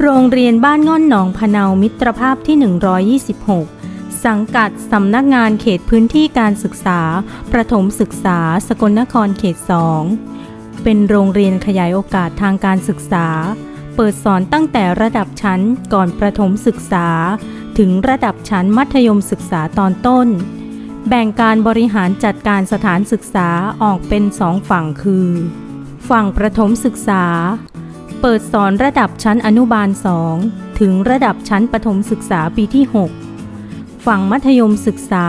โรงเรียนบ้านง่อนหนองพะเนามิตรภาพที่ 126 สังกัดสำนักงานเขตพื้นที่การศึกษา ประถมศึกษา สกลนครเขต 2 เป็นโรงเรียนขยายโอกาสทางการศึกษา เปิดสอนตั้งแต่ระดับชั้นก่อนประถมศึกษา ถึงระดับชั้นมัธยมศึกษาตอนต้น แบ่งการบริหารจัดการสถานศึกษาออกเป็นสองฝั่งคือ ฝั่งประถมศึกษา เปิดสอนระดับชั้นอนุบาล 2 ถึงระดับชั้นประถมศึกษาปีที่ 6 ฝั่งมัธยมศึกษา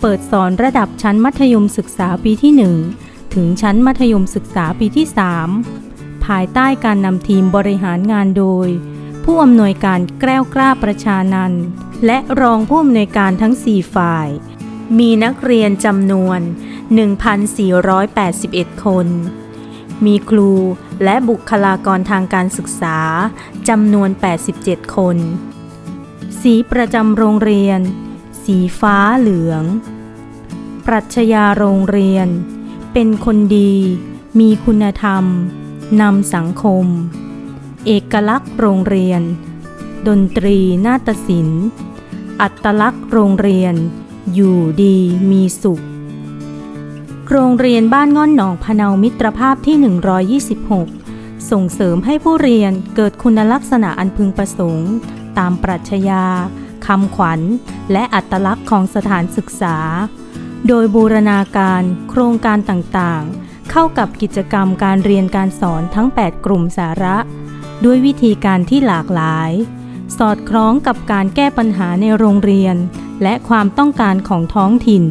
เปิดสอนระดับชั้นมัธยมศึกษาปีที่ 1 ถึงชั้นมัธยมศึกษาปีที่ 3 ภายใต้การนำทีมบริหารงานโดย ผู้อำนวยการแกล้วกล้าประชานันและรองผู้อำนวยการทั้ง 4 ฝ่าย มีนักเรียนจำนวน 1,481 คน มีครูและบุคลากรทางการศึกษาจำนวน 87 คน สีประจำโรงเรียน สีฟ้าเหลือง ปรัชญาโรงเรียน เป็นคนดี มีคุณธรรม นำสังคม เอกลักษณ์โรงเรียน ดนตรีนาฏศิลป์ อัตลักษณ์โรงเรียน อยู่ดีมีสุข โรงเรียนบ้านง่อนหนองพะเนามิตรภาพที่ 126 ส่งเสริมให้ผู้เรียนเกิดคุณลักษณะอันพึงประสงค์ ตามปรัชญาคำขวัญ และอัตลักษณ์ของสถานศึกษา โดยบูรณาการโครงการต่างๆ เข้ากับกิจกรรมการเรียนการสอนทั้ง 8 กลุ่มสาระ ด้วยวิธีการที่หลากหลาย สอดคล้องกับการแก้ปัญหาในโรงเรียน และความต้องการของท้องถิ่น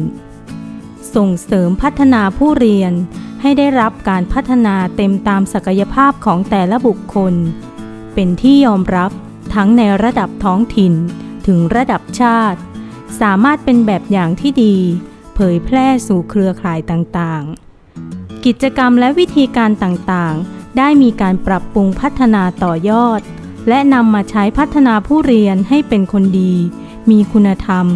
ส่งเสริมพัฒนาผู้เรียนให้ได้รับการพัฒนาเต็มตามศักยภาพของแต่ละบุคคล เป็นที่ยอมรับ ทั้งในระดับท้องถิ่นถึงระดับชาติ สามารถเป็นแบบอย่างที่ดี เผยแพร่สู่เครือข่ายต่างๆ กิจกรรมและวิธีการต่างๆ ได้มีการปรับปรุงพัฒนาต่อยอด และนำมาใช้พัฒนาผู้เรียนให้เป็นคนดี มีคุณธรรม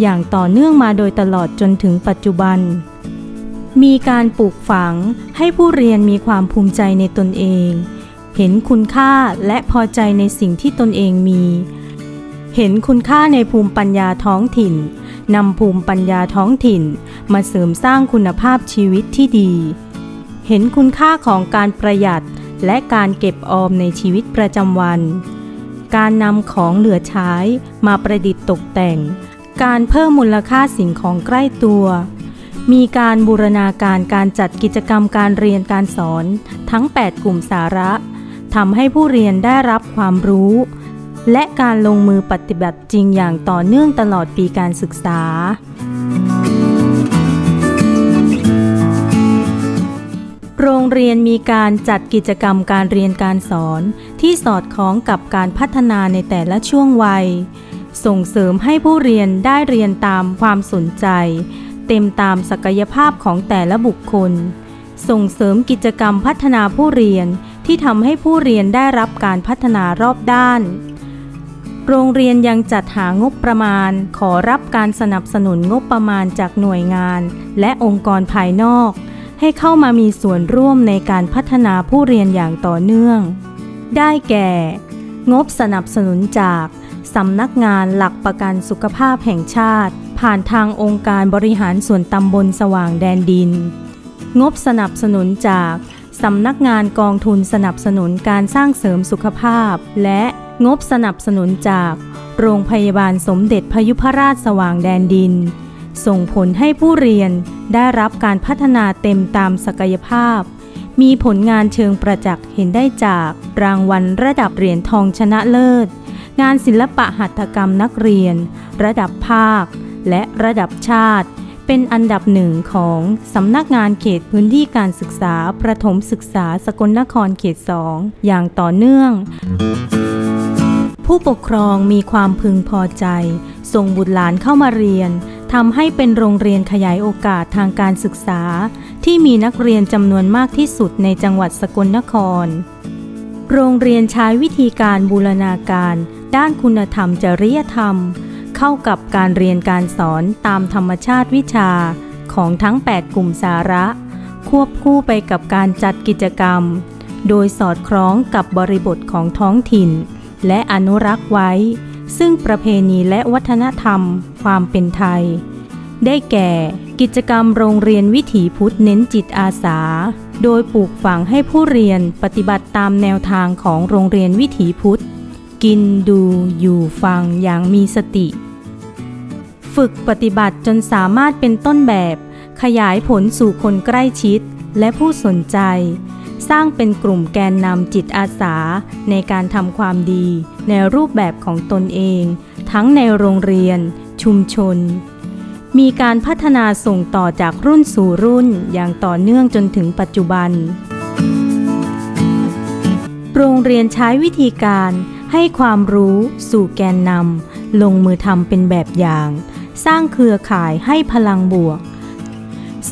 อย่างต่อเนื่องมาโดยตลอดจนถึงปัจจุบัน มีการปลูกฝังให้ผู้เรียนมีความภูมิใจในตนเอง เห็นคุณค่าและพอใจในสิ่งที่ตนเองมี เห็นคุณค่าในภูมิปัญญาท้องถิ่นนำภูมิปัญญาท้องถิ่น มาเสริมสร้างคุณภาพชีวิตที่ดี เห็นคุณค่าของการประหยัดและการเก็บออมในชีวิตประจำวัน การนำของเหลือใช้มาประดิษฐ์ตกแต่ง การเพิ่มมูลค่าสิ่งของใกล้ตัว มีการบูรณาการการจัดกิจกรรมการเรียนการสอน ทั้ง 8 กลุ่มสาระ ทำให้ผู้เรียนได้รับความรู้ และการลงมือปฏิบัติจริงอย่างต่อเนื่องตลอดปีการศึกษา โรงเรียนมีการจัดกิจกรรมการเรียนการสอนที่สอดคล้องกับการพัฒนาในแต่ละช่วงวัย ส่งเสริมให้ผู้เรียนได้เรียนตามความสนใจ เต็มตามศักยภาพของแต่ละบุคคล ส่งเสริมกิจกรรมพัฒนาผู้เรียน ที่ทำให้ผู้เรียนได้รับการพัฒนารอบด้าน โรงเรียนยังจัดหางบประมาณ ขอรับการสนับสนุนงบประมาณจากหน่วยงาน และองค์กรภายนอก ให้เข้ามามีส่วนร่วมในการพัฒนาผู้เรียนอย่างต่อเนื่อง ได้แก่ งบสนับสนุนจากสำนักงานหลักประกันสุขภาพแห่งชาติ ผ่านทางองค์การบริหารส่วนตำบลสว่างแดนดิน งบสนับสนุนจาก สำนักงานกองทุนสนับสนุนการสร้างเสริมสุขภาพ และงบสนับสนุนจาก โรงพยาบาลสมเด็จพยุพราชสว่างแดนดิน ส่งผลให้ผู้เรียนได้รับการพัฒนาเต็มตามศักยภาพ มีผลงานเชิงประจักษ์เห็นได้จาก รางวัลระดับเหรียญทองชนะเลิศ งานศิลปะหัตถกรรมนักเรียน ระดับภาค และระดับชาติ เป็นอันดับหนึ่งของสำนักงานเขตพื้นที่การศึกษา ประถมศึกษาสกลนครเขต 2 อย่างต่อเนื่อง ผู้ปกครองมีความพึงพอใจ ส่งบุตรหลานเข้ามาเรียนทำให้เป็นโรงเรียนขยายโอกาสทางการศึกษา ที่มีนักเรียนจำนวนมากที่สุดในจังหวัดสกลนคร โรงเรียนใช้วิธีการบูรณาการ ด้านคุณธรรมจริยธรรม เข้ากับการเรียนการสอนตามธรรมชาติวิชาของทั้ง 8 กลุ่มสาระ ควบคู่ไปกับการจัดกิจกรรม โดยสอดคล้องกับบริบทของท้องถิ่น และอนุรักษ์ไว้ ซึ่งประเพณีและวัฒนธรรมความเป็นไทย ได้แก่กิจกรรมโรงเรียนวิถีพุทธเน้นจิตอาสา โดยปลูกฝังให้ผู้เรียนปฏิบัติตามแนวทางของโรงเรียนวิถีพุทธ กินดูอยู่ฟังอย่างมีสติ ฝึกปฏิบัติจนสามารถเป็นต้นแบบ ขยายผลสู่คนใกล้ชิดและผู้สนใจ สร้างเป็นกลุ่มแกนนำจิตอาสาในการทำความดีในรูปแบบของตนเอง ทั้งในโรงเรียน ชุมชน มีการพัฒนาส่งต่อจากรุ่นสู่รุ่นอย่างต่อเนื่องจนถึงปัจจุบัน โรงเรียนใช้วิธีการให้ความรู้สู่แกนนำลงมือทำเป็นแบบอย่าง สร้างเครือข่ายให้พลังบวก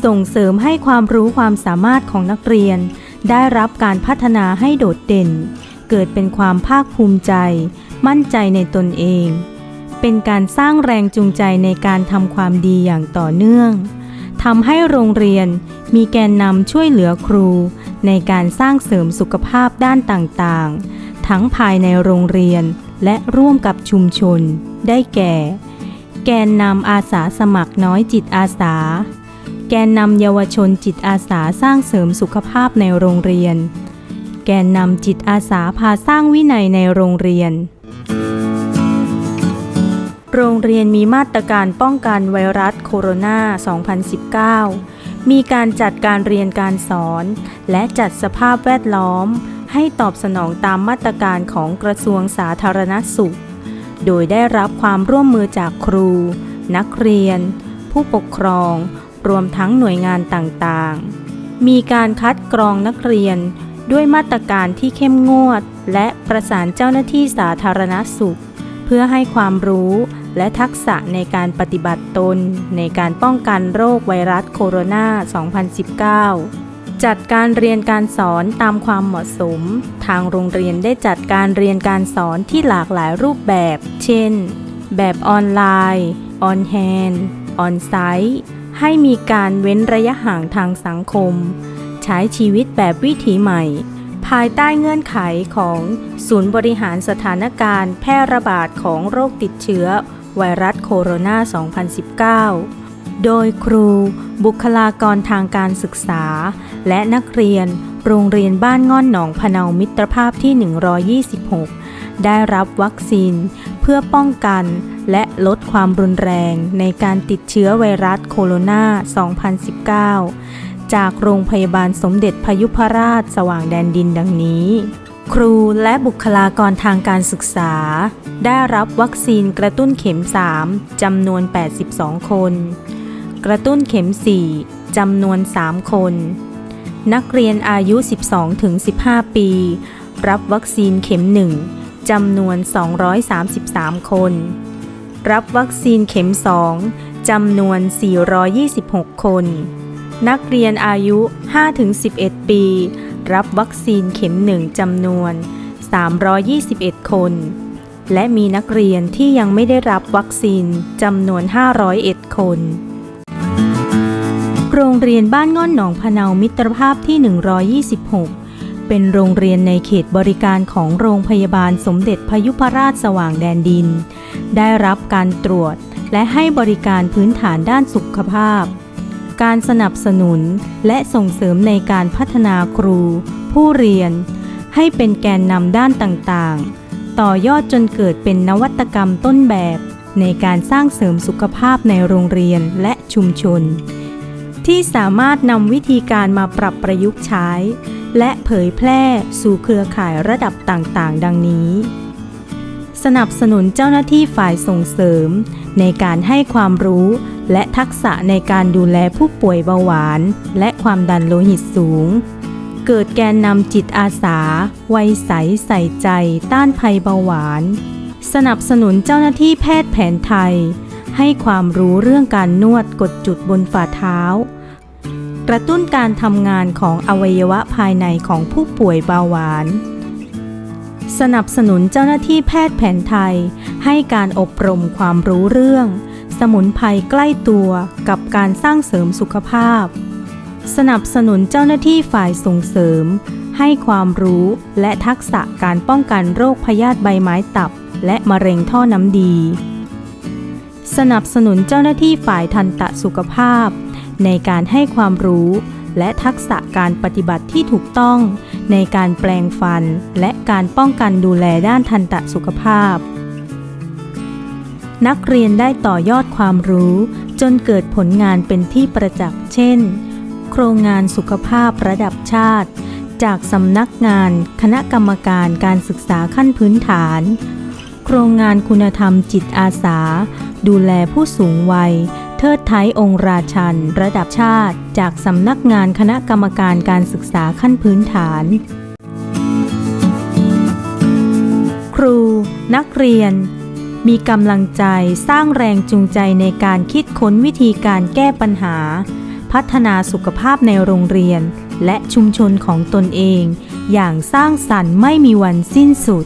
ส่งเสริมให้ความรู้ความสามารถของนักเรียน ได้รับการพัฒนาให้โดดเด่น เกิดเป็นความภาคภูมิใจ มั่นใจในตนเอง เป็นการสร้างแรงจูงใจในการทำความดีอย่างต่อเนื่องทำให้โรงเรียนมีแกนนำช่วยเหลือครู ในการสร้างเสริมสุขภาพด้านต่างๆ ทั้งภายในโรงเรียนและร่วมกับชุมชน ได้แก่ แกนนำอาสาสมัครน้อยจิตอาสา แกนนำเยาวชนจิตอาสาสร้างเสริมสุขภาพในโรงเรียน แกนนำจิตอาสาพาสร้างวินัยในโรงเรียน โรงเรียนมีมาตรการป้องกันไวรัสโคโรนา 2019 มีการจัดการเรียนการสอน และจัดสภาพแวดล้อม ให้ตอบสนองตามมาตรการของกระทรวงสาธารณสุข โดยได้รับความร่วมมือจากครู นักเรียน ผู้ปกครอง รวมทั้งหน่วยงานต่างๆ มีการคัดกรองนักเรียนด้วยมาตรการที่เข้มงวด และประสานเจ้าหน้าที่สาธารณสุข เพื่อให้ความรู้และทักษะในการปฏิบัติตน ในการป้องกันโรคไวรัสโคโรนา 2019 จัดการเรียนการสอนตามความเหมาะสม ทางโรงเรียนได้จัดการเรียนการสอนที่หลากหลายรูปแบบ เช่น แบบออนไลน์ ออนแฮนด์ออนไซต์ ให้มีการเว้นระยะห่างทางสังคม ใช้ชีวิตแบบวิถีใหม่ ภายใต้เงื่อนไขของศูนย์บริหารสถานการณ์แพร่ระบาดของโรคติดเชื้อ ไวรัสโคโรนา 2019 โดยครู บุคลากรทางการศึกษา และนักเรียน โรงเรียนบ้านง่อนหนองพะเนามิตรภาพที่ 126 ได้รับวัคซีน เพื่อป้องกันและลดความรุนแรงในการติดเชื้อไวรัสโคโรนา 2019 จากโรงพยาบาลสมเด็จพยุพราชสว่างแดนดินดังนี้ ครูและบุคลากรทางการศึกษา ได้รับวัคซีนกระตุ้นเข็ม 3จำนวน 82 คน กระตุ้นเข็ม 4จำนวน 3 คน นักเรียนอายุ 12-15 ปี รับวัคซีนเข็ม 1จำนวน 233 คน รับวัคซีนเข็ม 2จำนวน 426 คน นักเรียนอายุ 5-11 ปี รับวัคซีนเข็ม 1จำนวน 321 คนและมีนักเรียนที่ยังไม่ได้รับวัคซีนจำนวน 501 คน โรงเรียนบ้านง่อนหนองพะเนามิตรภาพที่ 126 เป็นโรงเรียนในเขตบริการของโรงพยาบาลสมเด็จพยุพราชสว่างแดนดิน ได้รับการตรวจและให้บริการพื้นฐานด้านสุขภาพ การสนับสนุนและส่งเสริมในการพัฒนาครู ผู้เรียน ให้เป็นแกนนำด้านต่างๆ ต่อยอดจนเกิดเป็นนวัตกรรมต้นแบบในการสร้างเสริมสุขภาพในโรงเรียนและชุมชน ที่สามารถนำวิธีการมาปรับประยุกต์ใช้ และเผยแพร่สู่เครือข่ายระดับต่างๆ ดังนี้ สนับสนุนเจ้าหน้าที่ฝ่ายส่งเสริม ในการให้ความรู้และทักษะในการดูแลผู้ป่วยเบาหวาน และความดันโลหิตสูง เกิดแกนนำจิตอาสาไวยใสใส่ใจ ต้านภัยเบาหวาน สนับสนุนเจ้าหน้าที่แพทย์แผนไทยให้ความรู้เรื่องการนวดกดจุดบนฝ่าเท้า กระตุ้นการทำงานของอวัยวะภายในของผู้ป่วยเบาหวาน สนับสนุนเจ้าหน้าที่แพทย์แผนไทย ให้การอบรมความรู้เรื่อง สมุนไพรใกล้ตัวกับการสร้างเสริมสุขภาพ สนับสนุนเจ้าหน้าที่ฝ่ายส่งเสริม ให้ความรู้และทักษะการป้องกันโรคพยาธิใบไม้ตับ และมะเร็งท่อน้ำดี สนับสนุนเจ้าหน้าที่ฝ่ายทันตสุขภาพ ในการให้ความรู้ และทักษะการปฏิบัติที่ถูกต้อง ในการแปลงฟัน และการป้องกันดูแลด้านทันตสุขภาพ นักเรียนได้ต่อยอดความรู้ จนเกิดผลงานเป็นที่ประจักษ์เช่น โครงงานสุขภาพระดับชาติ จากสำนักงาน คณะกรรมการการศึกษาขั้นพื้นฐาน โครงงานคุณธรรมจิตอาสา ดูแลผู้สูงวัย เทิดไทยองค์ราชัน ระดับชาติ จากสำนักงานคณะกรรมการการศึกษาขั้นพื้นฐาน ครู นักเรียน มีกำลังใจสร้างแรงจูงใจในการคิดค้นวิธีการแก้ปัญหา พัฒนาสุขภาพในโรงเรียน และชุมชนของตนเอง อย่างสร้างสรรค์ไม่มีวันสิ้นสุด